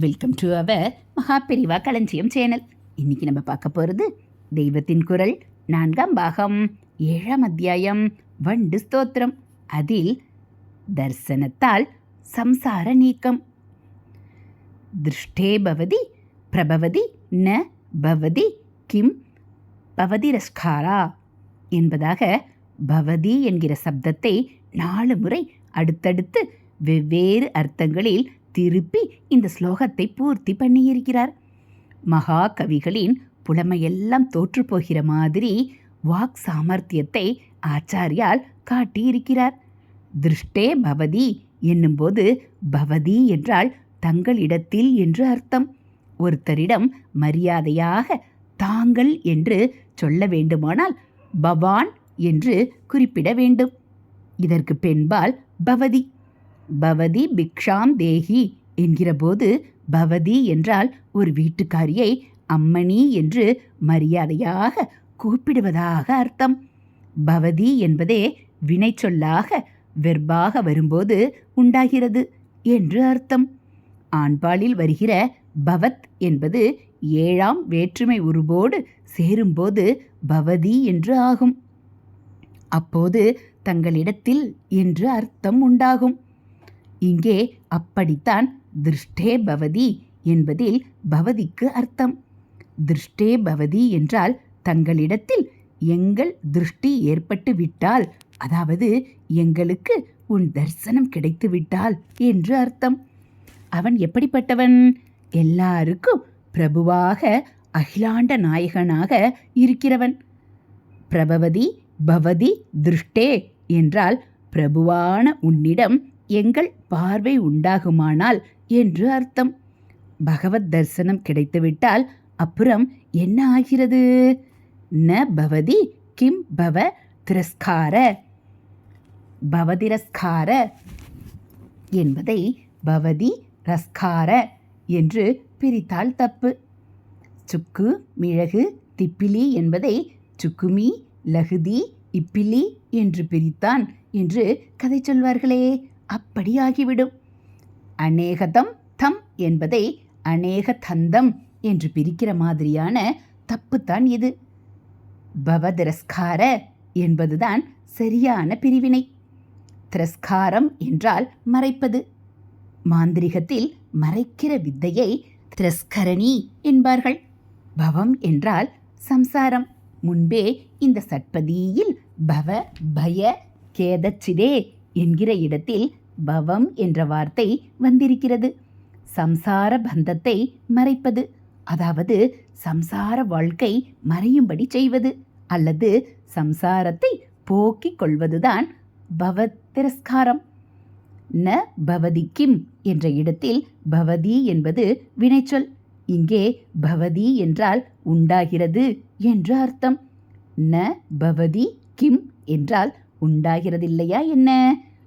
Welcome to our Maha Periyava களஞ்சியம் channel இன்னைக்கு நம்ம பார்க்க போகிறது தெய்வத்தின் குரல் நான்காம் பாகம் ஏழாம் அத்தியாயம் வண்டு ஸ்தோத்திரம். அதில் தர்சனத்தால் சம்சார நீக்கம். திருஷ்டே பவதி பிரபவதி ந பவதி கிம் பவதிரஸ்காரா என்பதாக பவதி என்கிற சப்தத்தை நாலு முறை அடுத்தடுத்து வெவ்வேறு அர்த்தங்களில் திருப்பி இந்த ஸ்லோகத்தை பூர்த்தி பண்ணியிருக்கிறார். மகா கவிகளின் புலமையெல்லாம் தோற்று போகிற மாதிரி வாக் சாமர்த்தியத்தை ஆச்சாரியால் காட்டியிருக்கிறார். திருஷ்டே பவதி என்னும்போது பவதி என்றால் தங்களிடத்தில் என்று அர்த்தம். ஒருத்தரிடம் மரியாதையாக தாங்கள் என்று சொல்ல வேண்டுமானால் பவான் என்று குறிப்பிட வேண்டும். இதற்கு பெண்பால் பவதி. பவதி பிக்ஷாம் தேஹி என்கிறபோது பவதி என்றால் ஒரு வீட்டுக்காரியை அம்மணி என்று மரியாதையாக கூப்பிடுவதாக அர்த்தம். பவதி என்பதே வினைச்சொல்லாக வெர்பாக வரும்போது உண்டாகிறது என்று அர்த்தம். ஆண்பாலில் வருகிற பவத் என்பது ஏழாம் வேற்றுமை உருவோடு சேரும்போது பவதி என்று ஆகும். அப்போது தங்களிடத்தில் என்று அர்த்தம் உண்டாகும். இங்கே அப்படித்தான் திருஷ்டே பவதி என்பதில் பவதிக்கு அர்த்தம். திருஷ்டே பவதி என்றால் தங்களிடத்தில் எங்கள் திருஷ்டி ஏற்பட்டு விட்டால் அதாவது எங்களுக்கு உன் தரிசனம் கிடைத்து விட்டால் என்று அர்த்தம். அவன் எப்படிப்பட்டவன்? எல்லாருக்கும் பிரபுவாக அகிலாண்ட நாயகனாக இருக்கிறவன். பிரபவதி பவதி திருஷ்டே என்றால் பிரபுவான உன்னிடம் எங்கள் பார்வை உண்டாகுமானால் என்று அர்த்தம். பகவத் தரிசனம் கிடைத்துவிட்டால் அப்புறம் என்ன ஆகிறது? ந பவதி கிம் பவ திரஸ்கார. பவதிரஸ்கார என்பதை பவதி ரஸ்கார என்று பிரித்தால் தப்பு. சுக்கு மிளகு திப்பிலி என்பதை சுக்குமி லகுதி இப்பிலி என்று பிரித்தான் என்று கதை சொல்வார்களே. அப்படியாகிவிடும். அநேகதம் தம் என்பதை அநேக தந்தம் என்று பிரிக்கிற மாதிரியான தப்புத்தான் இது. பவதிரஸ்கார என்பதுதான் சரியான பிரிவினை. திரஸ்காரம் என்றால் மறைப்பது. மாந்திரிகத்தில் மறைக்கிற வித்தையை திரஸ்கரணி என்பார்கள். பவம் என்றால் சம்சாரம். முன்பே இந்த சட்பதியில் பவ பய கேதச்சிதே என்கிற இடத்தில் பவம் என்ற வார்த்தை வந்திருக்கிறது. சம்சார பந்தத்தை மறைப்பது அதாவது சம்சார வாழ்க்கை மறையும்படி செய்வது அல்லது சம்சாரத்தை போக்கிக் கொள்வதுதான் பவத்திரஸ்காரம். ந பவதி கிம் என்ற இடத்தில் பவதி என்பது வினைச்சொல். இங்கே பவதி என்றால் உண்டாகிறது என்று அர்த்தம். ந பவதி கிம் என்றால் உண்டாகிறதில்லையா என்ன?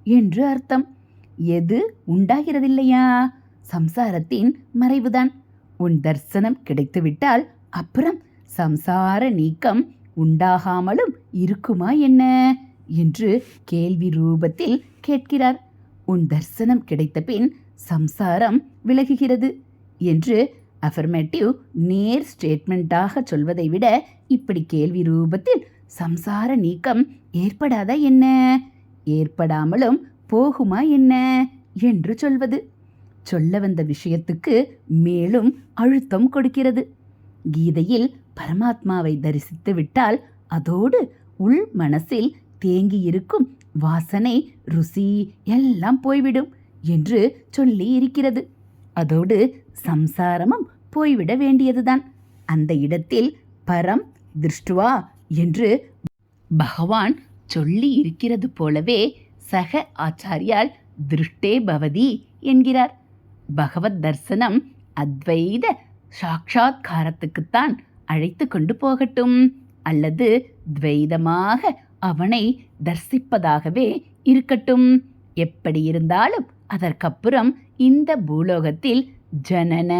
என்று அர்த்தம். எது உண்டாகிறதில்லையா? சம்சாரத்தின் மறைவுதான். உன் தர்சனம் கிடைத்துவிட்டால் அப்புறம் சம்சார நீக்கம் உண்டாகாமலும் இருக்குமா என்ன? என்று கேள்வி ரூபத்தில் கேட்கிறார். உன் தர்சனம் கிடைத்த பின் சம்சாரம் விலகுகிறது என்று அஃபர்மேட்டிவ் நேர் ஸ்டேட்மெண்ட்டாக சொல்வதை விட இப்படி கேள்வி ரூபத்தில் சம்சார நீக்கம் ஏற்படாதா என்ன? ஏற்படாமலும் போகுமா என்ன? என்று சொல்வது. சொல்ல வந்த விஷயத்துக்கு மேலும் அழுத்தம் கொடுக்கிறது. கீதையில் பரமாத்மாவை தரிசித்து விட்டால் அதோடு உள் மனசில் தேங்கியிருக்கும் வாசனை ருசி எல்லாம் போய்விடும் என்று சொல்லி இருக்கிறது. அதோடு சம்சாரமும் போய்விட வேண்டியதுதான். அந்த இடத்தில் பரம் திருஷ்டுவா என்று பகவான் சொல்லி இருக்கிறது போலவே சக ஆச்சாரியால் திருஷ்டே பவதி என்கிறார். பகவத் தர்சனம் அத்வைத சாட்சாத்காரத்துக்குத்தான் அழைத்து கொண்டு போகட்டும் அல்லது துவைதமாக அவனை தரிசிப்பதாகவே இருக்கட்டும். எப்படி இருந்தாலும் அதற்கப்புறம் இந்த பூலோகத்தில் ஜனன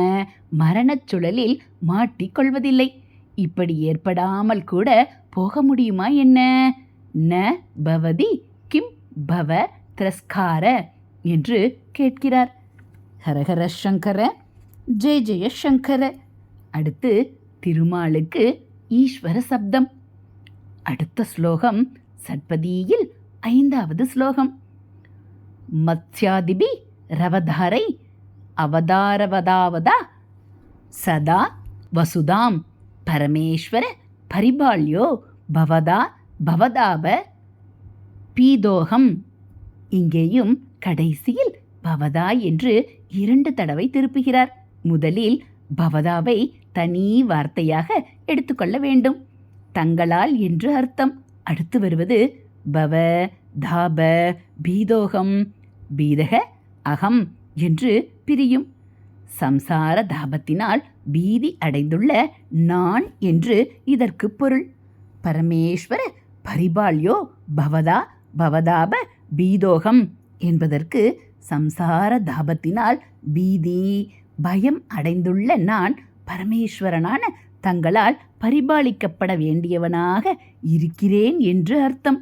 மரணச் சுழலில் மாட்டிக்கொள்வதில்லை இப்படி ஏற்படாமல் கூட போக முடியுமா என்ன? ந பவதி கிம் பவ திரஸ்கார என்று கேட்கிறார். ஹரஹர சங்கர ஜெய ஜெய சங்கர. அடுத்து திருமாலுக்கு ஈஸ்வர சப்தம். அடுத்த ஸ்லோகம் சட்பதியில் ஐந்தாவது ஸ்லோகம். மத்ஸ்யாதிபி ரவதாரை அவதாரவதாவதா சதா வசுதாம் பரமேஸ்வர பரிபால்யோ பவதா பவதாப பீதோகம். இங்கேயும் கடைசியில் பவதா என்று இரண்டு தடவை திருப்புகிறார். முதலில் பவதாவை தனி வார்த்தையாக எடுத்துக்கொள்ள வேண்டும். தங்களால் என்று அர்த்தம். அடுத்து வருவது பவ தாப பீதோகம். பீதக அகம் என்று பிரியும். சம்சார தாபத்தினால் பீதி அடைந்துள்ள நான் என்று இதற்கு பொருள். பரமேஸ்வர பரிபால்யோ பவதா பவதாப பீதோகம் என்பதற்கு சம்சார தாபத்தினால் பீதி பயம் அடைந்துள்ள நான் பரமேஸ்வரனான தங்களால் பரிபாலிக்கப்பட வேண்டியவனாக இருக்கிறேன் என்று அர்த்தம்.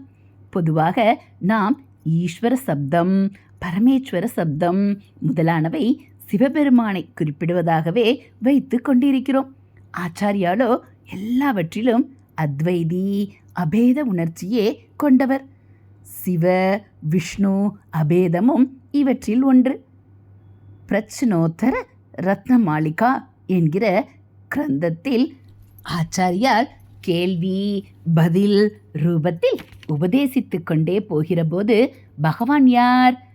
பொதுவாக நாம் ஈஸ்வர சப்தம் பரமேஸ்வர சப்தம் முதலானவை சிவபெருமானை குறிப்பிடுவதாகவே வைத்து கொண்டிருக்கிறோம். ஆச்சாரியாலோ எல்லாவற்றிலும் அத்வைதி அபேத உணர்ச்சியே கொண்டவர். சிவ விஷ்ணு அபேதமும் இவற்றில் ஒன்று. பிரச்சனோத்தர ரத்னமாளிகா என்கிற கிரந்தத்தில் ஆச்சாரியார் கேள்வி பதில் ரூபத்தில் உபதேசித்து கொண்டே போகிறபோது பகவான் யார்?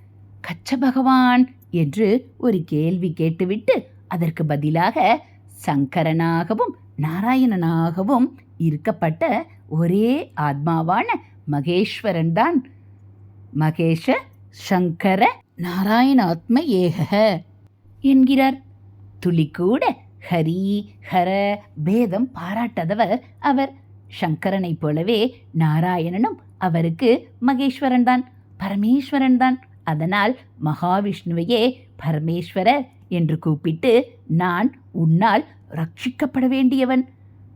கச்ச பகவான் என்று ஒரு கேள்வி கேட்டுவிட்டு அதற்கு பதிலாக சங்கரனாகவும் நாராயணனாகவும் இருக்கப்பட்ட ஒரே ஆத்மாவான மகேஸ்வரன் தான். மகேஷ சங்கர நாராயணாத்ம ஏக என்கிறார். துளி கூட ஹரி ஹர பேதம் பாராட்டாதவர் அவர். சங்கரனைப் போலவே நாராயணனும் அவருக்கு மகேஸ்வரன் தான் பரமேஸ்வரன் தான். அதனால் மகாவிஷ்ணுவையே பரமேஸ்வரர் என்று கூப்பிட்டு நான் உன்னால் ரட்சிக்கப்பட வேண்டியவன்.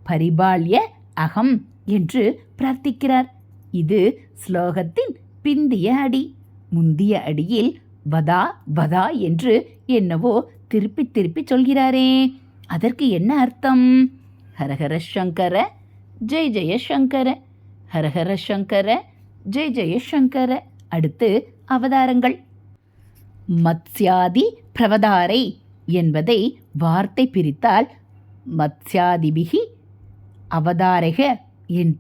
பரிபால்ய அகம் என்று பிரார்த்திக்கிறார். இது ஸ்லோகத்தின் பிந்திய அடி. முந்திய அடியில் வதா வதா என்று என்னவோ திருப்பி திருப்பி சொல்கிறாரே. அதற்கு என்ன அர்த்தம்? ஹரஹர சங்கர ஜெய் ஜெய சங்கர. ஹரஹர சங்கர ஜெய் ஜெய சங்கர. அடுத்து அவதாரங்கள். மத்ஸ்யாதி பிரவதாரை என்பதை வார்த்தை பிரித்தால் மத்ஸ்யாதிபிகி அவதாரக என்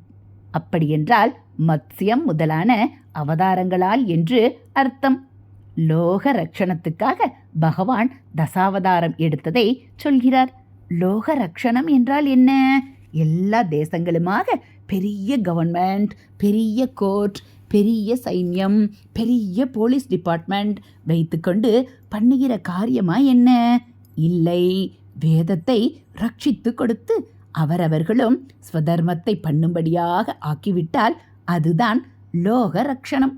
அப்படியென்றால் மத்ஸ்யம் முதலான அவதாரங்களால் என்று அர்த்தம். லோக ரக்ஷணத்துக்காக பகவான் தசாவதாரம் எடுத்ததை சொல்கிறார். லோக ரக்ஷணம் என்றால் என்ன? எல்லா தேசங்களுமாக பெரிய கவர்மெண்ட் பெரிய கோர்ட் பெரிய சைன்யம் பெரிய போலீஸ் டிபார்ட்மெண்ட் வைத்துக்கொண்டு பண்ணுகிற காரியமா என்ன? இல்லை. வேதத்தை ரட்சித்து கொடுத்து அவரவர்களும் ஸ்வதர்மத்தை பண்ணும்படியாக ஆக்கிவிட்டால் அதுதான் லோக ரக்ஷணம்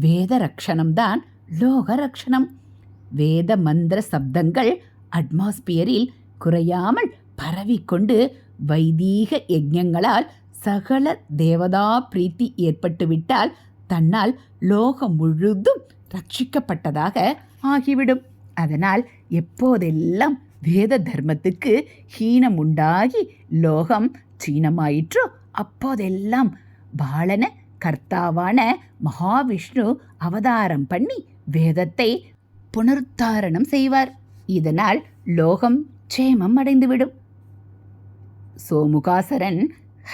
வேத ரக்ஷணம்தான் லோக ரக்ஷணம் வேத மந்திர சப்தங்கள் அட்மாஸ்பியரில் குறையாமல் பரவிக்கொண்டு வைதீக யஜ்ஞங்களால் சகல தேவதா பிரீத்தி ஏற்பட்டுவிட்டால் தன்னால் லோகம் முழுதும் ரட்சிக்கப்பட்டதாக ஆகிவிடும். அதனால் எப்போதெல்லாம் வேத தர்மத்துக்கு ஹீனம் உண்டாகி லோகம் சீனமாயிற்றோ அப்போதெல்லாம் பாலன கர்த்தாவான மகாவிஷ்ணு அவதாரம் பண்ணி வேதத்தை புனருத்தாரணம் செய்வார். இதனால் லோகம் சேமம் அடைந்துவிடும். சோமுகாசரன்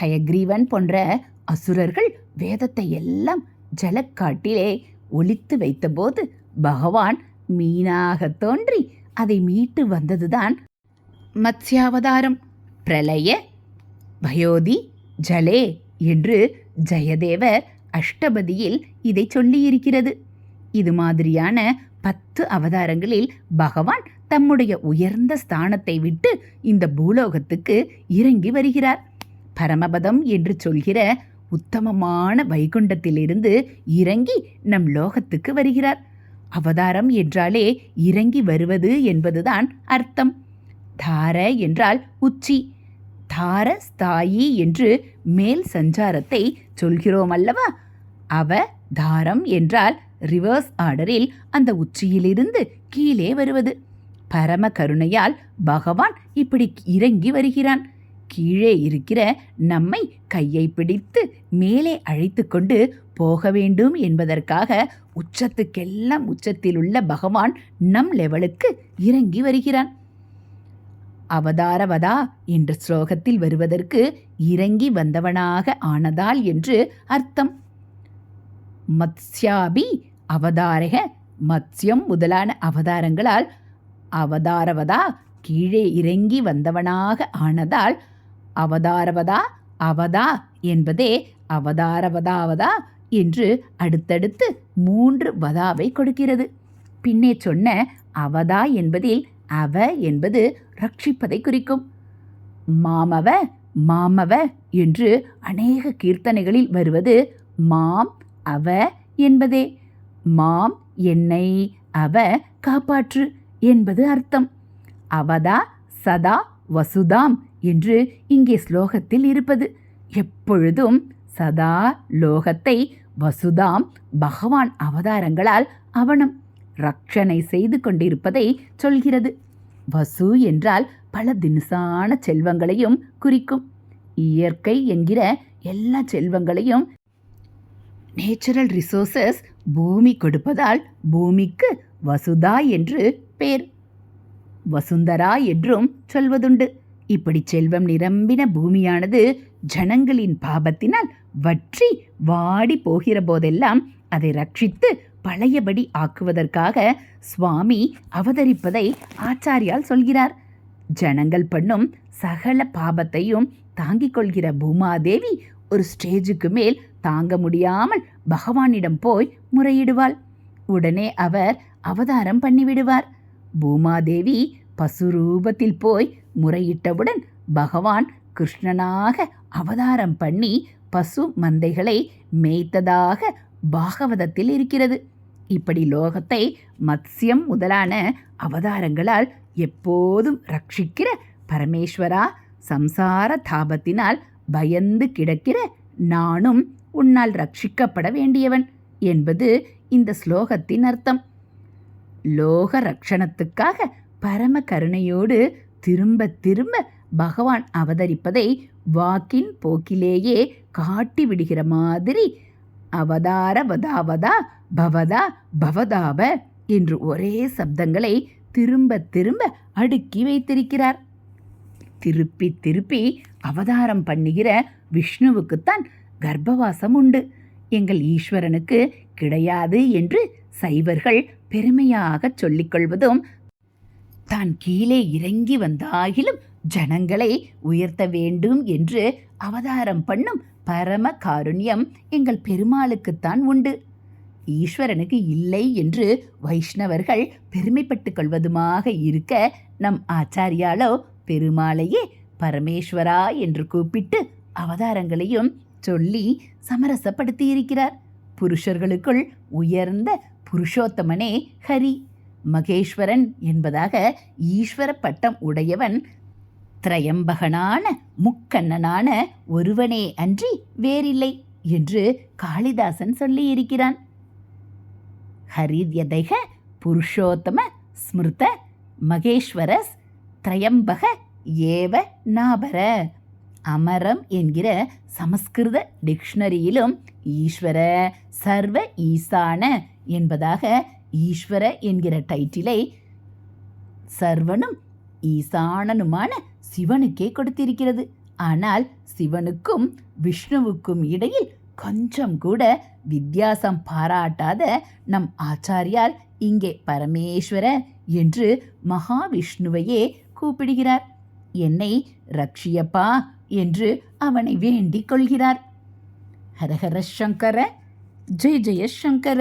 ஹயக்ரீவன் போன்ற அசுரர்கள் வேதத்தை எல்லாம் ஜலக்காட்டிலே ஒளித்து வைத்தபோது பகவான் மீனாக தோன்றி அதை மீட்டு வந்ததுதான் மத்ஸ்யாவதாரம். பிரளய பயோதி ஜலே என்று ஜெயதேவர் அஷ்டபதியில் இதை சொல்லியிருக்கிறது. இது மாதிரியான பத்து அவதாரங்களில் பகவான் தம்முடைய உயர்ந்த ஸ்தானத்தை விட்டு இந்த பூலோகத்துக்கு இறங்கி வருகிறார். பரமபதம் என்று சொல்கிற உத்தமமான வைகுண்டத்திலிருந்து இறங்கி நம் லோகத்துக்கு வருகிறார். அவதாரம் என்றாலே இறங்கி வருவது என்பதுதான் அர்த்தம். தார என்றால் உச்சி. தார ஸ்தாயி என்று மேல் சஞ்சாரத்தை சொல்கிறோம் அல்லவா அவ தாரம் என்றால் ரிவர்ஸ் ஆர்டரில் அந்த உச்சியிலிருந்து கீழே வருவது. பரம கருணையால் பகவான் இப்படி இறங்கி வருகிறான். கீழே இருக்கிற நம்மை கையை பிடித்து மேலே அழைத்து கொண்டு போக வேண்டும் என்பதற்காக உச்சத்துக்கெல்லாம் உச்சத்தில் உள்ள பகவான் நம் லெவலுக்கு இறங்கி வருகிறான். அவதாரவதா என்ற ஸ்லோகத்தில் வருவதற்கு இறங்கி வந்தவனாக ஆனதால் என்று அர்த்தம். மத்ஸ்யாபி அவதாரக மத்ஸ்யம் முதலான அவதாரங்களால் அவதாரவதா கீழே இறங்கி வந்தவனாக ஆனதால் அவதாரவதா அவதா என்பதே அவதாரவதாவதா என்று அடுத்தடுத்து மூன்று வதாவை கொடுக்கிறது. பின்னே சொன்ன அவதா என்பதில் அவ என்பது ரட்சிப்பதை குறிக்கும். மாமவ மாமவ என்று அநேக கீர்த்தனைகளில் வருவது மாம் அவ என்பதே. மாம் என்னை அவ காப்பாற்று என்பது அர்த்தம். அவதா சதா வசுதாம் என்று இங்கே ஸ்லோகத்தில் இருப்பது. எப்பொழுதும் சதா லோகத்தை வசுதாம் பகவான் அவதாரங்களால் அவனம் ரக்ஷனை செய்து கொண்டிருப்பதை சொல்கிறது. வசு என்றால் பல தினுசான செல்வங்களையும் குறிக்கும். இயற்கை என்கிற எல்லா செல்வங்களையும் நேச்சுரல் ரிசோர்சஸ் பூமி கொடுப்பதால் பூமிக்கு வசுதா என்று பேர். வசுந்தரா என்றும் சொல்வதுண்டு. இப்படி செல்வம் நிரம்பின பூமியானது ஜனங்களின் பாபத்தினால் வற்றி வாடி போகிற போதெல்லாம் அதை ரட்சித்து பழையபடி ஆக்குவதற்காக சுவாமி அவதரிப்பதை ஆச்சாரியால் சொல்கிறார். ஜனங்கள் பண்ணும் சகல பாபத்தையும் தாங்கிக் கொள்கிற பூமாதேவி ஒரு ஸ்டேஜுக்கு மேல் தாங்க முடியாமல் பகவானிடம் போய் முறையிடுவாள். உடனே அவர் அவதாரம் பண்ணிவிடுவார். பூமாதேவி பசுரூபத்தில் போய் முறையிட்டவுடன் பகவான் கிருஷ்ணனாக அவதாரம் பண்ணி பசு மந்தைகளை மேய்த்ததாக பாகவதத்தில் இருக்கிறது. இப்படி லோகத்தை மத்ஸ்யம் முதலான அவதாரங்களால் எப்போதும் ரட்சிக்கிற பரமேஸ்வரா சம்சார தாபத்தினால் பயந்து கிடக்கிற நானும் உன்னால் ரட்சிக்கப்பட வேண்டியவன் என்பது இந்த ஸ்லோகத்தின் அர்த்தம். லோக ரக்ஷணத்துக்காக பரம கருணையோடு திரும்ப திரும்ப பகவான் அவதரிப்பதை வாக்கின் போக்கிலேயே காட்டி விடுகிற மாதிரி அவதார வதாவதா பவதா பவதாப என்று ஒரே சப்தங்களை திரும்ப திரும்ப அடுக்கி வைத்திருக்கிறார். திருப்பி திருப்பி அவதாரம் பண்ணுகிற விஷ்ணுவுக்குத்தான் கர்ப்பவாசம் உண்டு. எங்கள் ஈஸ்வரனுக்கு கிடையாது என்று சைவர்கள் பெருமையாக சொல்லிக்கொள்வதும் தான் கீழே இறங்கி வந்தாகிலும் ஜனங்களை உயர்த்த வேண்டும் என்று அவதாரம் பண்ணும் பரம காருண்யம் எங்கள் பெருமாளுக்குத்தான் உண்டு. ஈஸ்வரனுக்கு இல்லை என்று வைஷ்ணவர்கள் பெருமைப்பட்டுக் கொள்வதுமாக இருக்க நம் ஆச்சாரியாலோ பெருமாளையே பரமேஸ்வரா என்று கூப்பிட்டு அவதாரங்களையும் சொல்லி சமரசப்படுத்தி இருக்கிறார் புருஷர்களுக்குள் உயர்ந்த புருஷோத்தமனே ஹரி. மகேஸ்வரன் என்பதாக ஈஸ்வர பட்டம் உடையவன் திரையம்பகனான முக்கண்ணனான ஒருவனே அன்றி வேறில்லை என்று காளிதாசன் சொல்லியிருக்கிறான். ஹரித்யதைக புருஷோத்தம ஸ்மிருத மகேஸ்வரஸ் திரையம்பக ஏவ நாபர. அமரம் என்கிற சமஸ்கிருத டிக்ஷனரியிலும் ஈஸ்வர சர்வ ஈசான என்பதாக ஈஸ்வர என்கிற டைட்டிலை சர்வனும் ஈசானனுமான சிவனுக்கே கொடுத்திருக்கிறது. ஆனால் சிவனுக்கும் விஷ்ணுவுக்கும் இடையில் கொஞ்சம் கூட வித்தியாசம் பாராட்டாத நம் ஆச்சாரியார் இங்கே பரமேஸ்வர என்று மகாவிஷ்ணுவையே கூப்பிடுகிறார். என்னை ரக்ஷியப்பா என்று அவனை வேண்டிக் கொள்கிறார். ஹரஹர சங்கர ஜெய ஜெய சங்கர.